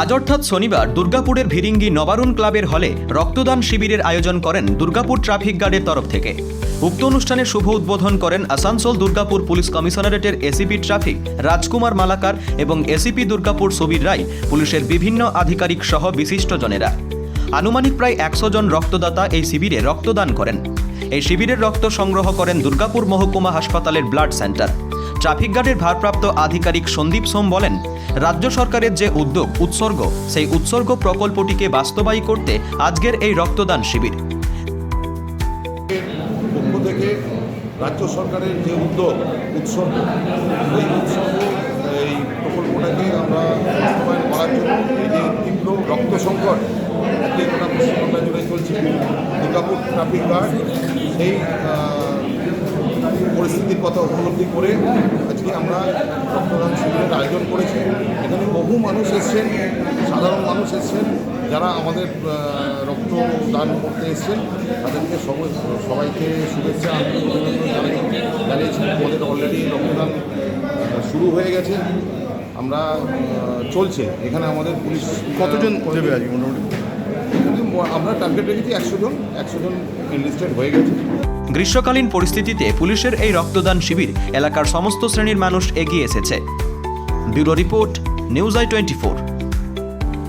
আজ অর্থাৎ শনিবার দুর্গাপুরের ভিরিঙ্গি নবারুণ ক্লাবের হলে রক্তদান শিবিরের আয়োজন করেন দুর্গাপুর ট্রাফিক গার্ডের তরফ থেকে। উক্ত অনুষ্ঠানে শুভ উদ্বোধন করেন আসানসোল দুর্গাপুর পুলিশ কমিশনারেটের এসিপি ট্রাফিক রাজকুমার মালাকার এবং এসিপি দুর্গাপুর সুবীর রায়, পুলিশের বিভিন্ন আধিকারিক সহ বিশিষ্টজনেরা আনুমানিক প্রায় একশো জন রক্তদাতা এই শিবিরে রক্তদান করেন। এই শিবিরের রক্ত সংগ্রহ করেন দুর্গাপুর মহকুমা হাসপাতালের ব্লাড সেন্টার। ট্রাফিক গার্ডের ভারপ্রাপ্ত আধিকারিক সন্দীপ সোম বলেন রাজ্য সরকারের যে উদ্যোগ, উৎসর্গ, সেই উৎসর্গ প্রকল্পটিকে বাস্তবায়ী করতে আজকের এই রক্তদান শিবির। থেকে রাজ্য সরকারের যে উদ্যোগ, উৎসর্গ এই উৎসর্গ, এই প্রকল্পটাকে আমরা বাস্তবায়ন করার জন্য এই যে তীব্র রক্ত সংকট পশ্চিমবাংলা জুড়ে চলছে, দুর্গাপুর ট্রাফিক গার্ড সেই পরিস্থিতির কথা উপলব্ধি করে আজকে আমরা আয়োজন করেছি। এখানে বহু মানুষ এসছেন সাধারণ মানুষ এসছেন যারা আমাদের আহ, রক্তদান করতে এসছেন। তাদেরকে সবাইকে শুভেচ্ছা জানাই জানিয়েছি। আমাদের অলরেডি রক্তদান শুরু হয়ে গেছে। আমরা চলছে। এখানে আমাদের পুলিশ কতজন দেবে আজকে মোটামুটি? আমরা টার্গেট রেখেছি একশো জন। একশো জন এনলিস্টেড হয়ে গেছে। গ্রীষ্মকালীন পরিস্থিতিতে পুলিশের এই রক্তদান শিবির এলাকার সমস্ত শ্রেণির মানুষ এগিয়ে এসেছে। Bureau report news I twenty four.